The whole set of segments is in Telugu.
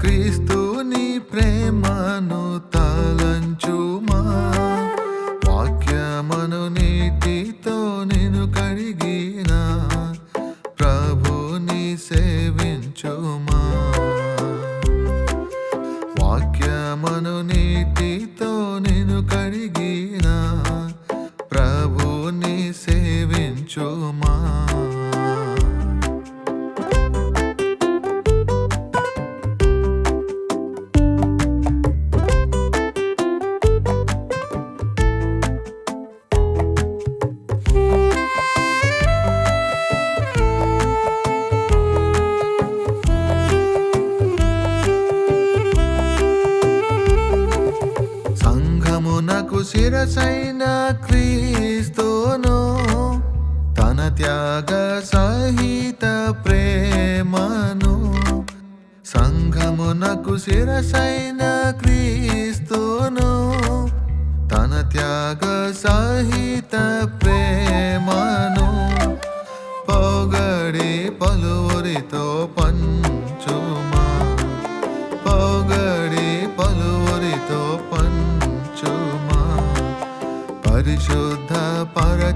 క్రీస్తుని ప్రేమను తలంచుమా? వాక్యమను నీటితో నేను కడిగిన ప్రభుని సేవించుమా? వాక్యమను నీటితో నేను కడిగిన ప్రభుని సేవించుమా? శిరసైన క్రీస్తును తన త్యాగ సహిత ప్రేమను సంఘమునకు శిరసైన క్రీస్తును తన త్యాగ సహిత ప్రేమను పొగడి పలువురితో పంచుము.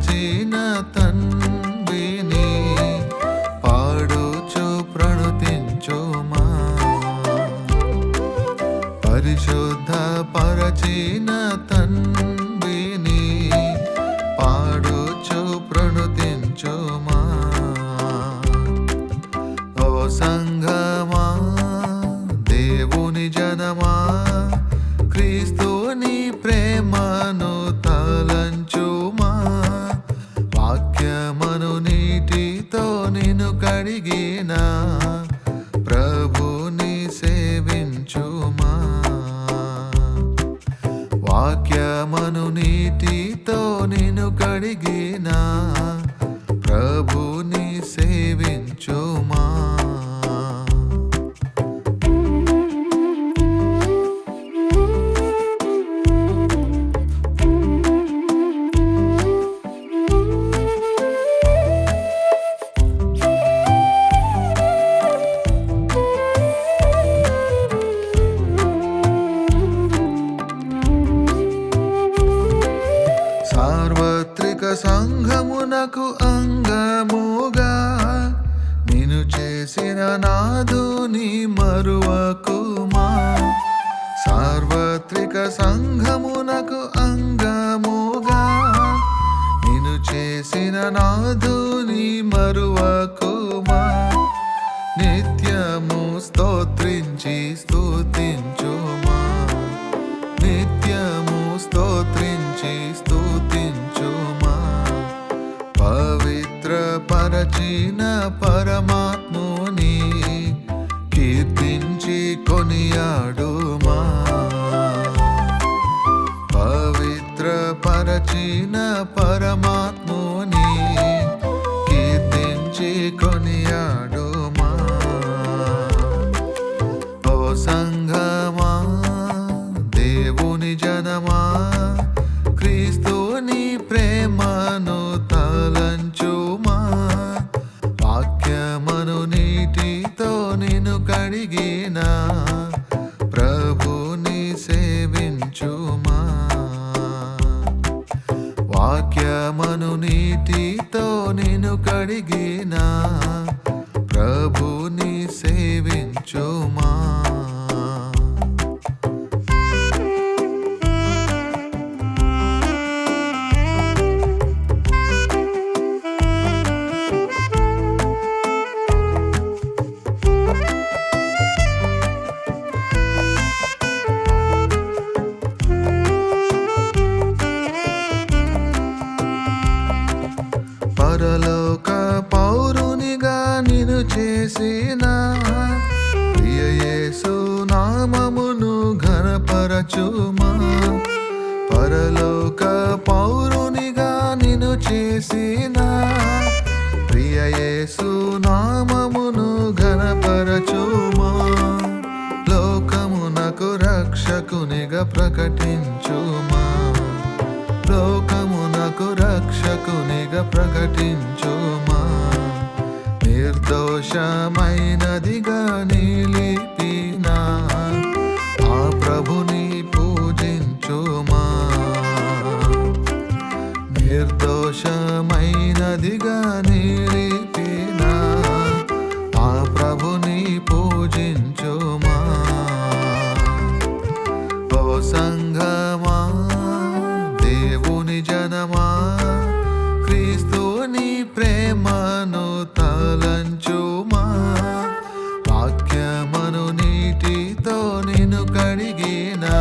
పరచిన తన్విని పాడుచు ప్రణుతించుమా పరిశుద్ధ పరచిన తన్విని పాడుచు ప్రణుతించుమా ఓ సంఘమా దేవుని జనమా ప్రభుని సంఘమునకు అంగముగా నేను చేసిన నాదుని మరువకుమా. సార్వత్రిక సంఘమునకు అంగముగా నేను చేసిన నాదుని మరువకుమా. పరచిన పరమాత్ముని కీర్తించి కొనియాడుమా. పవిత్ర పరచిన పరమాత్ముని కీర్తించి కొనియాడుమా. ఓ సంఘమా దేవుని జనమా క్రీస్తు ప్రభుని సేవించుమా? వాక్యమను నీటితో నిన్ను కడిగిన? ప్రభుని సేవించుమా? పరలోక పౌరునిగా నిను చేసిన ప్రియయేసు నామమును ఘనపరచుమా. పరలోక పౌరునిగా నిను చేసిన ప్రియయేసు నామమును ఘనపరచుమా. లోకమునకు రక్షకునిగా ప్రకటించుమా. లోక రక్షకునిగా ప్రకటించుమా. నిర్దోషమైనదిగా నిలిపినా ఆ ప్రభుని పూజించుమా. నిర్దోషమైనదిగా నిలిపిన ಗಳಿಗೇನಾ